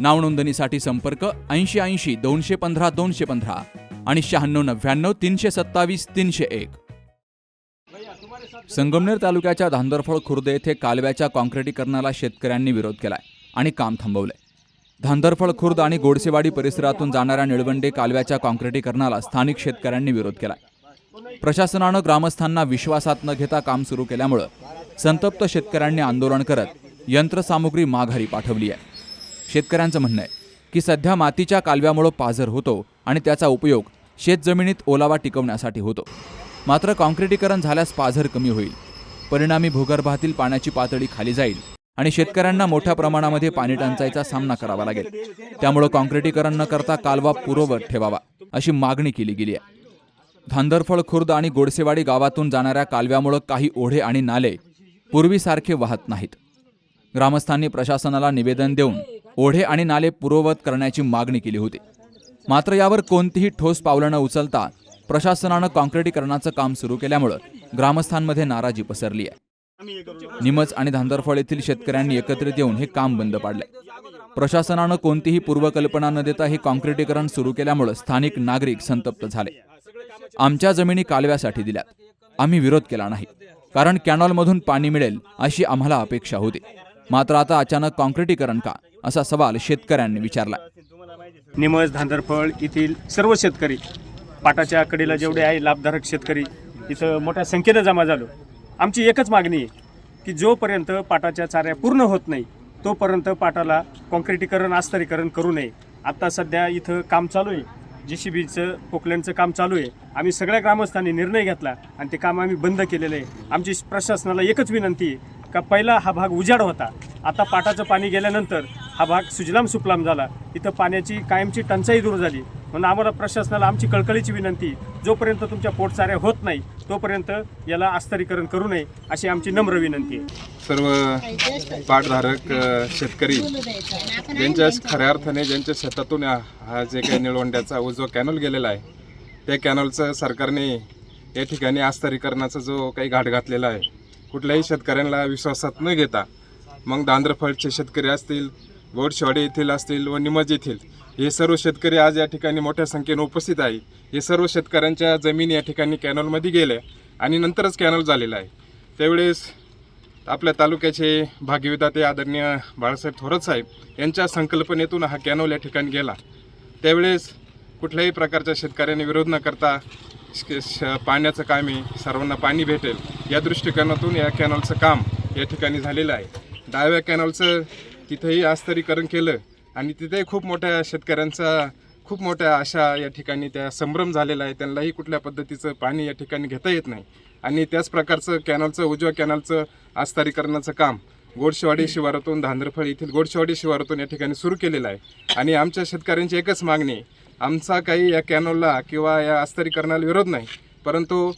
नावनोंदणीसाठी संपर्क ऐंशी ऐंशी दोनशे पंधरा दोनशे पंधरा आणि शहाण्णव नव्याण्णव तीनशे सत्तावीस तीनशे एक. संगमनेर तालुक्याच्या धांदरफळ खुर्द येथे कालव्याच्या कॉन्क्रिटीकरणाला शेतकऱ्यांनी विरोध केलाय आणि काम थांबवलंय. धांदरफळ खुर्द आणि गोडसेवाडी परिसरातून जाणाऱ्या निळवंडे कालव्याच्या कॉन्क्रिटीकरणाला स्थानिक शेतकऱ्यांनी विरोध केलाय. प्रशासनानं ग्रामस्थांना विश्वासात न घेता काम सुरू केल्यामुळं संतप्त शेतकऱ्यांनी आंदोलन करत यंत्रसामुग्री माघारी पाठवली आहे. शेतकऱ्यांचं म्हणणं आहे की सध्या मातीच्या कालव्यामुळं पाझर होतो आणि त्याचा उपयोग शेतजमिनीत ओलावा टिकवण्यासाठी होतो. मात्र काँक्रिटीकरण झाल्यास पाझर कमी होईल. परिणामी भूगर्भातील पाण्याची पातळी खाली जाईल आणि शेतकऱ्यांना मोठ्या प्रमाणामध्ये पाणी टंचाईचा सामना करावा लागेल. त्यामुळं काँक्रिटीकरण न करता कालवा पूर्ववत ठेवावा अशी मागणी केली गेली आहे. धांदरफळ खुर्द आणि गोडसेवाडी गावातून जाणाऱ्या कालव्यामुळं काही ओढे आणि नाले पूर्वीसारखे वाहत नाहीत. ग्रामस्थांनी प्रशासनाला निवेदन देऊन ओढे आणि नाले पूर्ववत करण्याची मागणी केली होती. मात्र यावर कोणतीही ठोस पावलं न उचलता प्रशासनानं काँक्रिटीकरणाचं काम सुरू केल्यामुळं ग्रामस्थांमध्ये नाराजी पसरली आहे. निमच आणि धांदरफळ येथील शेतकऱ्यांनी एकत्रित येऊन हे काम बंद पाडले. प्रशासनानं कोणतीही पूर्वकल्पना न देता हे काँक्रिटीकरण सुरू केल्यामुळं स्थानिक नागरिक संतप्त झाले. आमच्या जमिनी कालव्यासाठी दिल्यात. आम्ही विरोध केला नाही. कारण कॅनॉलमधून पाणी मिळेल अशी आम्हाला अपेक्षा होती. मात्र आता अचानक काँक्रिटीकरण का? असा सवाल शेतकऱ्यांनी विचारला. निमज धांदरफळ येथील सर्व शेतकरी पाटाच्या कडेला जेवढे आहे लाभधारक शेतकरी इथं मोठ्या संख्येनं जमा झालो. आमची एकच मागणी आहे की जोपर्यंत पाटाच्या चाऱ्या पूर्ण होत नाही तोपर्यंत पाटाला कॉन्क्रिटीकरण आस्तरीकरण करू नये. आत्ता सध्या इथं काम चालू आहे. जे सी बीचं पोकलँडचं काम चालू आहे. आम्ही सगळ्या ग्रामस्थांनी निर्णय घेतला आणि ते काम आम्ही बंद केलेलं आहे. आमची प्रशासनाला एकच विनंती आहे का पहिला हा भाग उजाड होता. आता पाटाचं पाणी गेल्यानंतर हा भाग सुजलाम सुफलाम झाला. इथं पाण्याची कायमची टंचाई दूर झाली. म्हणून आम्हाला प्रशासनाला आमची कळकळीची विनंती जोपर्यंत तुमच्या पोटचाऱ्या होत नाही तोपर्यंत याला अस्तरीकरण करू नये अशी आमची नम्र विनंती आहे. सर्व पाठधारक शेतकरी ज्यांच्या खऱ्या अर्थाने ज्यांच्या शेतातून हा जे काही निळवंड्याचा जो कॅनल गेलेला आहे त्या कॅनलचं सरकारने या ठिकाणी आस्तरीकरणाचा जो काही घाट घातलेला आहे कुठल्याही शेतकऱ्यांना विश्वासात न घेता मग दांद्रफळचे शेतकरी असतील गोडशेवाडी येथील असतील व निमज येथील हे सर्व शेतकरी आज या ठिकाणी मोठ्या संख्येने उपस्थित आहे हे सर्व शेतकऱ्यांच्या जमीन या ठिकाणी कॅनलमध्ये गेल्या आणि नंतरच कॅनल झालेला आहे. त्यावेळेस आपल्या तालुक्याचे भाग्यविधाते आदरणीय बाळासाहेब थोरात साहेब यांच्या संकल्पनेतून हा कॅनॉल या ठिकाणी गेला. त्यावेळेस कुठल्याही प्रकारच्या शेतकऱ्यांनी विरोध न करता श- पाण्याचं काम आहे सर्वांना पाणी भेटेल या दृष्टिकोनातून या कॅनॉलचं काम या ठिकाणी झालेलं आहे. डाव्या कॅनॉलचं तिथेही आस्तरीकरण केलं. आणि तिथेही खूप मोठ्या शेतकऱ्यांचा खूप मोठ्या अशा या ठिकाणी त्या संभ्रम झालेला आहे. त्यांनाही कुठल्या पद्धतीचं पाणी या ठिकाणी घेता येत नाही. आणि त्याच प्रकारचं कॅनलचं उजव्या कॅनलचं आस्तारीकरणाचं काम गोडशेवाडी शिवारातून धांदरफळ येथील गोडशेवाडी शिवारातून या ठिकाणी सुरू केलेलं आहे. आणि आमच्या शेतकऱ्यांची एकच मागणी आमचा काही या कॅनलला किंवा या आस्तरीकरणाला विरोध नाही. परंतु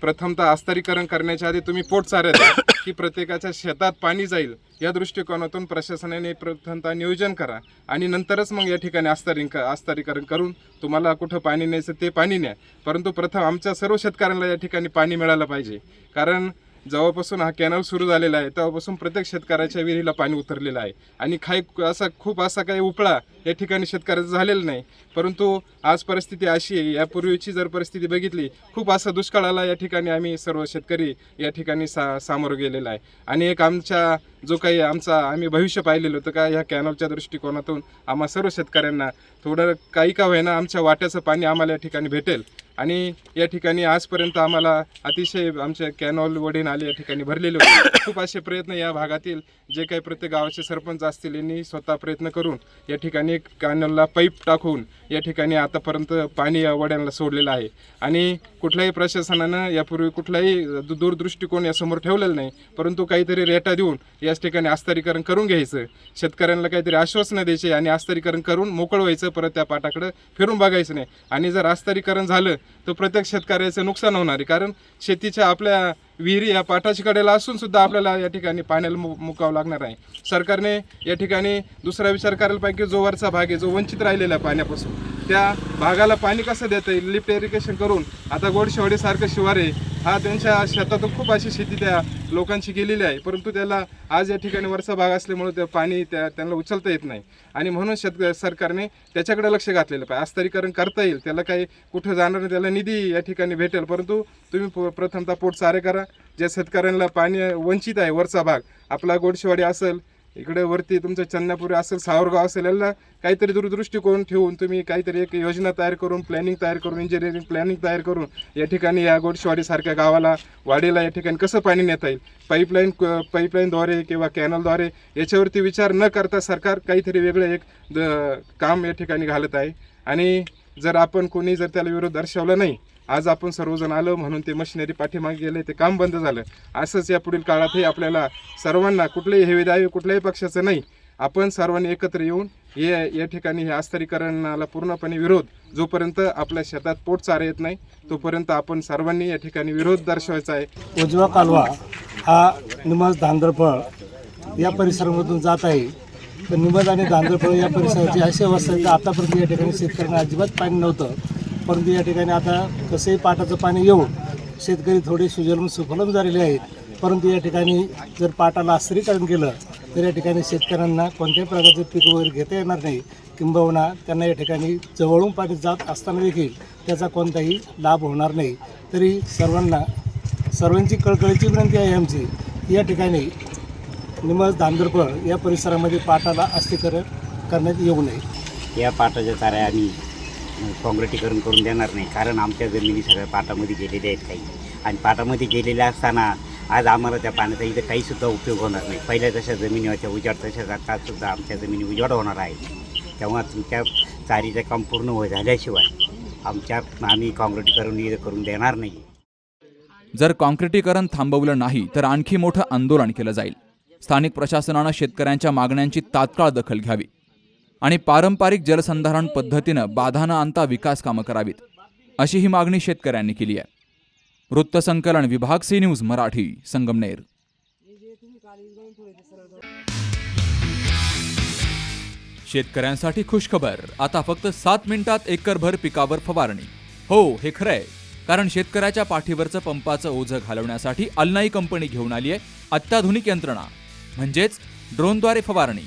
प्रथमतः आस्तरीकरण करण्याच्या आधी तुम्ही पोट चाऱ्यात की प्रत्येकाच्या शेतात पाणी जाईल या दृष्टिकोनातून प्रशासनाने प्रथमतः नियोजन करा. आणि नंतरच मग या ठिकाणी आस्तरी आस्तरीकरण करून तुम्हाला कुठं पाणी न्यायचं ते पाणी न्या. परंतु प्रथम आमच्या सर्व शेतकऱ्यांना या ठिकाणी पाणी मिळालं पाहिजे. कारण जेव्हापासून हा कॅनल सुरू झालेला आहे तेव्हापासून प्रत्येक शेतकऱ्याच्या विहिरीला पाणी उतरलेलं आहे. आणि काही असा खूप असा काही उपळा या ठिकाणी शेतकऱ्याचा झालेला नाही. परंतु आज परिस्थिती अशी आहे यापूर्वीची जर परिस्थिती बघितली खूप असा दुष्काळाला या ठिकाणी आम्ही सर्व शेतकरी या ठिकाणी सा सामोरं गेलेला आहे. आणि एक आमच्या जो काही आमचा आम्ही भविष्य पाहिलेलं होतं का ह्या कॅनलच्या दृष्टिकोनातून आम्हा सर्व शेतकऱ्यांना थोडं काही का होईना आमच्या वाट्याचं पाणी आम्हाला या ठिकाणी भेटेल. आणि या ठिकाणी आजपर्यंत आम्हाला अतिशय आमच्या कॅनॉल वडीन आले या ठिकाणी भरलेले होते. खूप असे प्रयत्न या भागातील जे काही प्रत्येक गावाचे सरपंच असतील यांनी स्वतः प्रयत्न करून या ठिकाणी कॅनलला पाईप टाकून या ठिकाणी आतापर्यंत पाणी या वड्यांना सोडलेलं आहे. आणि कुठल्याही प्रशासनानं यापूर्वी कुठलाही दूरदृष्टिकोन यासमोर ठेवलेलं नाही परंतु काहीतरी रेटा देऊन याच ठिकाणी आस्तरीकरण करून घ्यायचं. शेतकऱ्यांना काहीतरी आश्वासनं द्यायचे आणि आस्तरीकरण करून मोकळ व्हायचं परत त्या पाटाकडं फिरून बघायचं नाही. आणि जर आस्तरीकरण झालं तो प्रत्येक शेतकऱ्याचं नुकसान होणार आहे. कारण शेतीच्या आपल्या विहिरी या पाठाच्या कडेला असून सुद्धा आपल्याला या ठिकाणी पाण्याला मु मुकावं लागणार आहे. सरकारने या ठिकाणी दुसरा विचार करायला पाहिजे जो वरचा भाग आहे जो वंचित राहिलेला आहे पाण्यापासून. त्या भागाला पाणी कसं देता येईल? लिफ्ट इरिगेशन करून आता गोडशेवाडीसारखं शिवार आहे. हा त्यांच्या शेतातून खूप अशी शेती त्या लोकांची गेलेली आहे. परंतु त्याला आज या ठिकाणी वरचा भाग असल्यामुळे त्या पाणी त्या त्यांना उचलता येत नाही. आणि म्हणून शेत सरकारने त्याच्याकडे लक्ष घातलेलं पाहिजे. आस्तरीकरण करता येईल. त्याला काही कुठं जाणार नाही. त्याला निधी या ठिकाणी भेटेल. परंतु तुम्ही प- प्रथमतः पोट सारे करा. ज्या शेतकऱ्यांना पाणी वंचित आहे वरचा भाग आपला गोडशेवाडी असेल इकडे वरती तुमचं चन्नापुरी असेल सावरगाव असेल याला काहीतरी दूरदृष्टिकोन ठेवून तुम्ही काहीतरी एक योजना तयार करून प्लॅनिंग तयार करून इंजिनिअरिंग प्लॅनिंग तयार करून या ठिकाणी या गोडशिवाडीसारख्या गावाला वाडीला या ठिकाणी कसं पाणी नेता येईल? पाईपलाईन पाईपलाईनद्वारे किंवा कॅनलद्वारे याच्यावरती विचार न करता सरकार काहीतरी वेगळं एक द- काम या ठिकाणी घालत आहे. आणि जर आपण कोणी जर त्याला विरोध दर्शवला नाही आज आपण सर्वजण आलो म्हणून ते मशिनरी पाठीमागे गेले ते काम बंद झालं. असंच या पुढील काळातही आपल्याला सर्वांना कुठलेही हेवे कुठल्याही पक्षाचं नाही. आपण सर्वांनी एकत्र येऊन हे या ठिकाणी हे आस्तरीकरणाला पूर्णपणे विरोध जोपर्यंत आपल्या शेतात पोट चारा येत नाही तोपर्यंत आपण सर्वांनी या ठिकाणी विरोध दर्शवायचा आहे. उजवा कालवा हा निमज धांदरफळ या परिसरामधून जात आहे. तर निमज आणि धांदरफळ या परिसराची अशी अवस्था आहे आतापर्यंत या ठिकाणी शेतकऱ्यांना अजिबात पाणी नव्हतं. परंतु या ठिकाणी आता कसंही पाटाचं पाणी येऊन शेतकरी थोडे सुजलम सुफलम झालेले आहेत परंतु या ठिकाणी जर पाटाला आश्रीकरण केलं तर या ठिकाणी शेतकऱ्यांना कोणत्याही प्रकारचे पीक वगैरे घेता येणार नाही. किंबहुना त्यांना या ठिकाणी जवळून पाणी जात असताना देखील त्याचा कोणताही लाभ होणार नाही. तरी सर्वांना सर्वांची कळकळीची विनंती आहे आमची या ठिकाणी निमज धांदरपळ या परिसरामध्ये पाटाला अस्थिकरण करण्यात येऊ नये. या पाटाच्या चाऱ्या आम्ही काँग्रेटीकरण करून देणार नाही. कारण आमच्या जमिनी सगळ्या पाटामध्ये गेलेल्या आहेत काही. आणि पाटामध्ये गेलेल्या असताना आज आम्हाला त्या पाण्याचा इथं काहीसुद्धा उपयोग होणार नाही. पहिल्या जशा जमिनी होत्या उजाड तशा जातात आमच्या जमिनी उजाड होणार आहे तेव्हा तुमच्या चारीचं काम पूर्ण हो झाल्याशिवाय आमच्या आम्ही काँक्रिटीकरण इथं करून देणार नाही. जर काँक्रिटीकरण थांबवलं नाही तर आणखी मोठं आंदोलन केलं जाईल. स्थानिक प्रशासनानं शेतकऱ्यांच्या मागण्यांची तात्काळ दखल घ्यावी. आणि पारंपरिक जलसंधारण पद्धतीनं बाधा न आणता विकास कामं करावीत अशी ही मागणी शेतकऱ्यांनी केली आहे. वृत्तसंकलन विभाग सी न्यूज मराठी संगमनेर. शेतकऱ्यांसाठी खुशखबर. आता फक्त सात मिनिटात एकरभर पिकावर फवारणी. हो हे खरं आहे. कारण शेतकऱ्याच्या पाठीवरचं पंपाचं ओझं घालवण्यासाठी अल्नाई कंपनी घेऊन आली आहे अत्याधुनिक यंत्रणा. म्हणजेच ड्रोनद्वारे फवारणी.